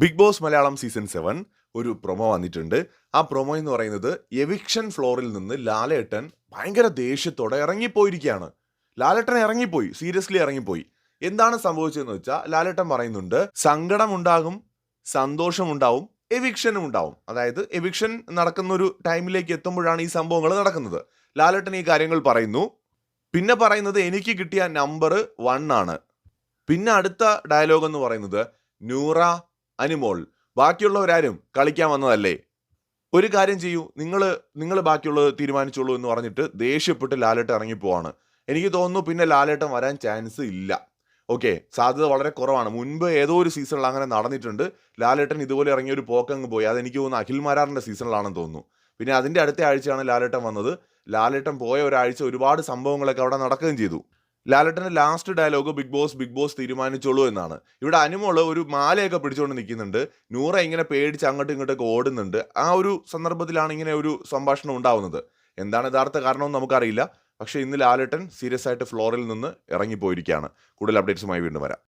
Bigg Boss Malayalam season seven ഒരു promo വന്നിട്ടുണ്ട്. ആ പ്രൊമോ എന്ന് പറയുന്നത് എവിക്ഷൻ ഫ്ലോറിൽ നിന്ന് ലാലേട്ടൻ ഭയങ്കര ദേഷ്യത്തോടെ ഇറങ്ങിപ്പോയിരിക്കുകയാണ്. ലാലേട്ടൻ ഇറങ്ങിപ്പോയി സീരിയസ്ലി ഇറങ്ങിപ്പോയി. എന്താണ് സംഭവിച്ചതെന്ന് വെച്ചാൽ ലാലേട്ടൻ പറയുന്നുണ്ട് സങ്കടമുണ്ടാകും സന്തോഷമുണ്ടാവും എവിക്ഷനും ഉണ്ടാവും അതായത് എവിക്ഷൻ നടക്കുന്ന ഒരു ടൈമിലേക്ക് എത്തുമ്പോഴാണ് ഈ സംഭവങ്ങൾ നടക്കുന്നത്. ലാലേട്ടൻ ഈ കാര്യങ്ങൾ പറയുന്നു. പിന്നെ പറയുന്നത് എനിക്ക് കിട്ടിയ നമ്പർ വൺ ആണ്. പിന്നെ അടുത്ത ഡയലോഗ് എന്ന് പറയുന്നത് നൂറ അനിമോൾ ബാക്കിയുള്ളവരാരും കളിക്കാൻ വന്നതല്ലേ? ഒരു കാര്യം ചെയ്യൂ നിങ്ങൾ നിങ്ങൾ ബാക്കിയുള്ളത് തീരുമാനിച്ചോളൂ എന്ന് പറഞ്ഞിട്ട് ദേഷ്യപ്പെട്ട് ലാലേട്ടൻ ഇറങ്ങിപ്പോവാണ്. എനിക്ക് തോന്നുന്നു പിന്നെ ലാലേട്ടൻ വരാൻ ചാൻസ് ഇല്ല. ഓക്കെ സാധ്യത വളരെ കുറവാണ്. മുൻപ് ഏതോ ഒരു സീസണിൽ അങ്ങനെ നടന്നിട്ടുണ്ട്. ലാലേട്ടൻ ഇതുപോലെ ഇറങ്ങിയ ഒരു പോക്കങ്ങ് പോയി. അതെനിക്ക് തോന്നുന്നു അഖിൽ മാരാറിന്റെ സീസണിലാണെന്ന് തോന്നുന്നു. പിന്നെ അതിന്റെ അടുത്ത ആഴ്ചയാണ് ലാലേട്ടൻ വന്നത്. ലാലേട്ടൻ പോയ ഒരാഴ്ച ഒരുപാട് സംഭവങ്ങളൊക്കെ അവിടെ നടക്കുകയും ചെയ്തു. ലാലേട്ടന്റെ last dialogue Bigg Boss Bigg Boss തീരുമാനിച്ചോളൂ എന്നാണ്. ഇവിടെ അനുമോൾ ഒരു മാലയൊക്കെ പിടിച്ചുകൊണ്ട് നിൽക്കുന്നുണ്ട്. നൂറ ഇങ്ങനെ പേടിച്ച് അങ്ങോട്ടും ഇങ്ങോട്ടൊക്കെ ഓടുന്നുണ്ട്. ആ ഒരു സന്ദർഭത്തിലാണ് ഇങ്ങനെ ഒരു സംഭാഷണം ഉണ്ടാവുന്നത്. എന്താണ് യഥാർത്ഥ കാരണമെന്ന് നമുക്കറിയില്ല. പക്ഷേ ഇന്ന് ലാലട്ടൻ സീരിയസ് ആയിട്ട് ഫ്ലോറിൽ നിന്ന് ഇറങ്ങിപ്പോയിരിക്കുകയാണ്. കൂടുതൽ അപ്ഡേറ്റ്സുമായി വീണ്ടും വരാം.